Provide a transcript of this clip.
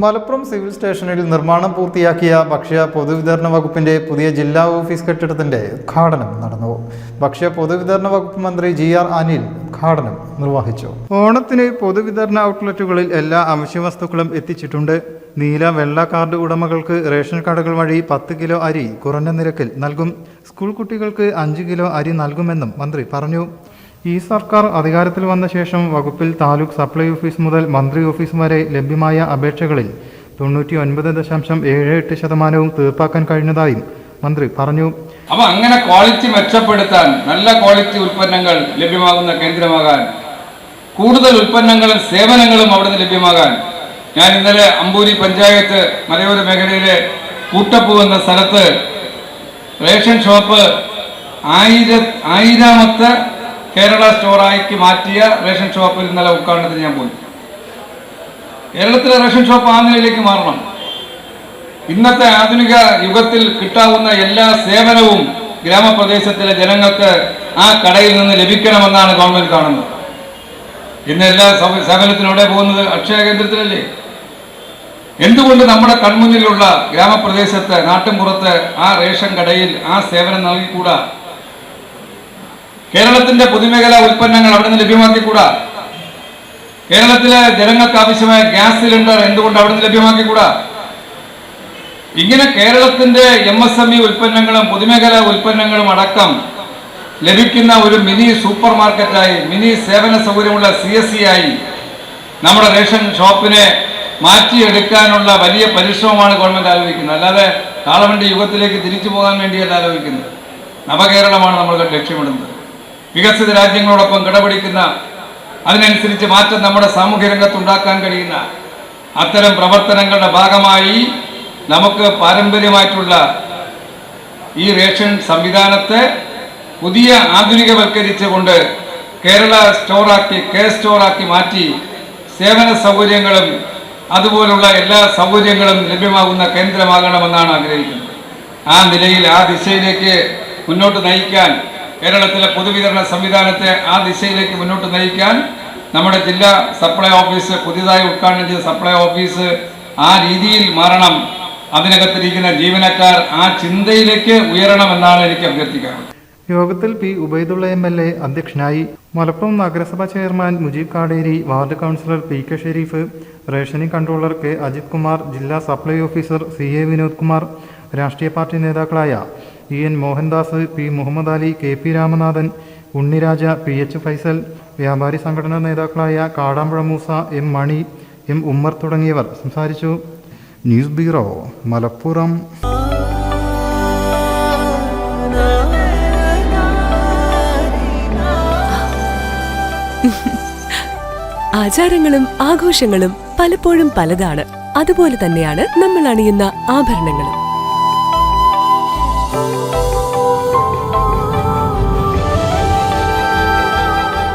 Malappuram civil സ്റ്റേഷനിൽ നിർമ്മാണം പൂർത്തിയാക്കിയ ഭക്ഷ്യ പൊതുവിതരണ വകുപ്പിന്റെ പുതിയ ജില്ലാ ഓഫീസ് കെട്ടിടത്തിന്റെ ഉദ്ഘാടനം നടന്നു. ഭക്ഷ്യ പൊതുവിതരണ വകുപ്പ് മന്ത്രി ജി ആർ അനിൽ ഉദ്ഘാടനം നിർവഹിച്ചു. ഓണത്തിന് പൊതുവിതരണ ഔട്ട്ലെറ്റുകളിൽ എല്ലാ അവശ്യ വസ്തുക്കളും എത്തിച്ചിട്ടുണ്ട്. നീല വെള്ള കാർഡ് ഉടമകൾക്ക് റേഷൻ കാർഡുകൾ വഴി പത്ത് കിലോ അരി കുറഞ്ഞ നിരക്കിൽ നൽകും. സ്കൂൾ കുട്ടികൾക്ക് അഞ്ച് കിലോ അരി നൽകുമെന്നും മന്ത്രി പറഞ്ഞു. ഈ സർക്കാർ അധികാരത്തിൽ വന്ന ശേഷം വകുപ്പിൽ താലൂക്ക് സപ്ലൈ ഓഫീസ് മുതൽ മന്ത്രി ഓഫീസ് വരെ ലഭ്യമായ അപേക്ഷകളിൽ തൊണ്ണൂറ്റി ഒൻപത് ദശാംശം ഏഴ് എട്ട് ശതമാനവും തീർപ്പാക്കാൻ കഴിഞ്ഞതായും മന്ത്രി പറഞ്ഞു. അപ്പൊ അങ്ങനെ ക്വാളിറ്റി മെച്ചപ്പെടുത്താൻ നല്ല ക്വാളിറ്റി ഉൽപ്പന്നങ്ങൾ ലഭ്യമാകുന്ന കേന്ദ്രമാകാൻ കൂടുതൽ ഉൽപ്പന്നങ്ങളും സേവനങ്ങളും അവിടുന്ന് ലഭ്യമാകാൻ ഞാൻ ഇന്നലെ അമ്പൂരി പഞ്ചായത്ത് മലയോര മേഖലയിലെ കൂട്ടപ്പൂ എന്ന സ്ഥലത്ത് റേഷൻ ഷോപ്പ് ആയിര ആയിരാമത്തെ കേരള സ്റ്റോറാക്കി മാറ്റിയ റേഷൻ ഷോപ്പിൽ ഇന്നലെ ഉദ്ഘാടനത്തിന് ഞാൻ പോയി. കേരളത്തിലെ റേഷൻ ഷോപ്പ് ആ നിലയിലേക്ക് മാറണം. ഇന്നത്തെ ആധുനിക യുഗത്തിൽ കിട്ടാവുന്ന എല്ലാ സേവനവും ഗ്രാമപ്രദേശത്തിലെ ജനങ്ങൾക്ക് ആ കടയിൽ നിന്ന് ലഭിക്കണമെന്നാണ് ഗവൺമെന്റ് കാണുന്നത്. ഇന്ന് എല്ലാ സേവനത്തിനോടെ പോകുന്നത് അക്ഷയ കേന്ദ്രത്തിലല്ലേ? എന്തുകൊണ്ട് നമ്മുടെ കൺമുന്നിലുള്ള ഗ്രാമപ്രദേശത്ത് നാട്ടിൻപുറത്ത് ആ റേഷൻ കടയിൽ ആ സേവനം നൽകിക്കൂടാ? കേരളത്തിന്റെ പൊതുമേഖലാ ഉൽപ്പന്നങ്ങൾ അവിടെ നിന്ന് ലഭ്യമാക്കിക്കൂടാ? കേരളത്തിലെ ജനങ്ങൾക്ക് ആവശ്യമായ ഗ്യാസ് സിലിണ്ടർ എന്തുകൊണ്ട് അവിടെ നിന്ന് ലഭ്യമാക്കിക്കൂടാ? ഇങ്ങനെ കേരളത്തിന്റെ എം എസ് എം ഇ ഉൽപ്പന്നങ്ങളും പൊതുമേഖലാ ഉൽപ്പന്നങ്ങളും അടക്കം ലഭിക്കുന്ന ഒരു മിനി സൂപ്പർ മാർക്കറ്റായി മിനി സേവന സൗകര്യമുള്ള സി എസ് സി ആയി നമ്മുടെ റേഷൻ ഷോപ്പിനെ മാറ്റിയെടുക്കാനുള്ള വലിയ പരിശ്രമമാണ് ഗവൺമെന്റ് ആലോചിക്കുന്നത്. അല്ലാതെ കാളവണ്ടി യുഗത്തിലേക്ക് തിരിച്ചു പോകാൻ വേണ്ടിയല്ല ആലോചിക്കുന്നത്. നവകേരളമാണ് നമ്മൾ ലക്ഷ്യമിടുന്നത്. വികസിത രാജ്യങ്ങളോടൊപ്പം കിടപിടിക്കുന്ന അതിനനുസരിച്ച് മാറ്റം നമ്മുടെ സാമൂഹ്യ രംഗത്ത് ഉണ്ടാക്കാൻ കഴിയുന്ന അത്തരം പ്രവർത്തനങ്ങളുടെ ഭാഗമായി നമുക്ക് പാരമ്പര്യമായിട്ടുള്ള ഈ റേഷൻ സംവിധാനത്തെ പുതിയ ആധുനികവൽക്കരിച്ചുകൊണ്ട് കേരള സ്റ്റോറാക്കി കെ സ്റ്റോറാക്കി മാറ്റി സേവന സൗകര്യങ്ങളും അതുപോലുള്ള എല്ലാ സൗകര്യങ്ങളും ലഭ്യമാകുന്ന കേന്ദ്രമാകണമെന്നാണ് ആഗ്രഹിക്കുന്നത്. ആ നിലയിൽ ആ ദിശയിലേക്ക് മുന്നോട്ട് നയിക്കാൻ കേരളത്തിലെ പൊതുവിതരണ സംവിധാനത്തെ ആ ദിശയിലേക്ക് മുന്നോട്ട് നയിക്കാൻ നമ്മുടെ ജില്ലാ സപ്ലൈ ഓഫീസ് പുതിയതായി ഉദ്ഘാടനം ചെയ്ത സപ്ലൈ ഓഫീസ് ആ രീതിയിൽ മാറണം. അതിനകത്തിരിക്കുന്ന ജീവനക്കാർ ആ ചിന്തയിലേക്ക് ഉയരണമെന്നാണ് എനിക്ക് അഭ്യർത്ഥിക്കാറുള്ളത് യോഗത്തിൽ P Ubaidulla M L A അധ്യക്ഷനായി മലപ്പുറം നഗരസഭാ chairman Mujeeb Kaderi ward councillor P K Shareef rationing controller K Ajith Kumar ജില്ലാ supply officer C A Vinod Kumar രാഷ്ട്രീയ പാർട്ടി നേതാക്കളായ E N Mohandas P Muhammad Ali K P Ramanathan Unniraja P H Faisal വ്യാപാരി സംഘടനാ നേതാക്കളായ Kadampuzha Moosa M Mani M Ummer തുടങ്ങിയവർ സംസാരിച്ചു. News bureau Malappuram. ആചാരങ്ങളും ആഘോഷങ്ങളും പലപ്പോഴും പലതാണ്. അതുപോലെ തന്നെയാണ് നമ്മൾ അണിയുന്ന ആഭരണങ്ങളും.